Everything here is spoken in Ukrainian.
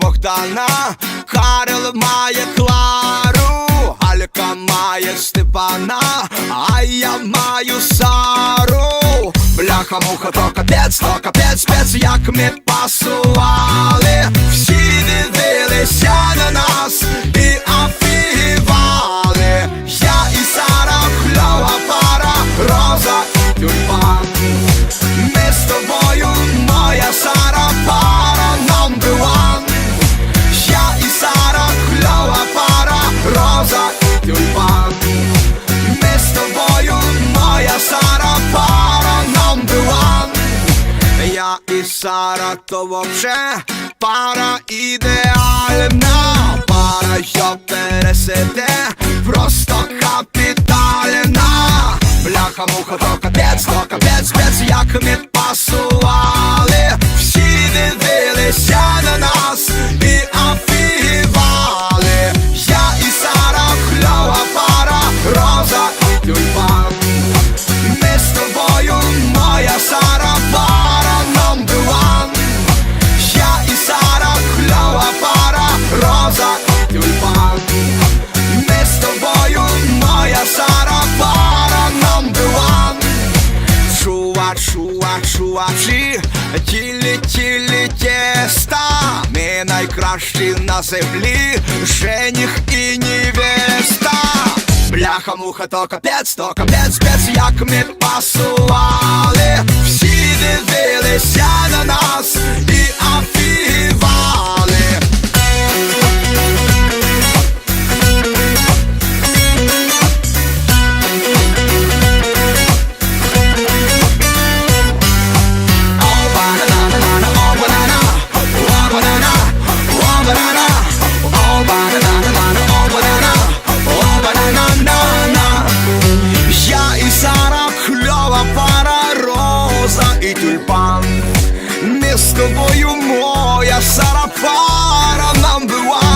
Богдана, Карел має Клару, Алька має Степана, а я маю Сару. Бляха муха, то капець, то капець, спец, як ми пасували. І Сара, то вообще пара ідеальна. Пара, що пересиде, просто капітальна. Бляха, муха, то капець, то капець, спец, як ми Чува, чува, чувачі, тілі, тілі тіста. Ми найкращі на землі, жених і невеста. Бляха, муха, то капець, то капець, спец, як ми пасували. Всі дивилися на нас Я і Сара, кльова пара, роза і тюльпан. Ми з тобою моя сарапара нам бива.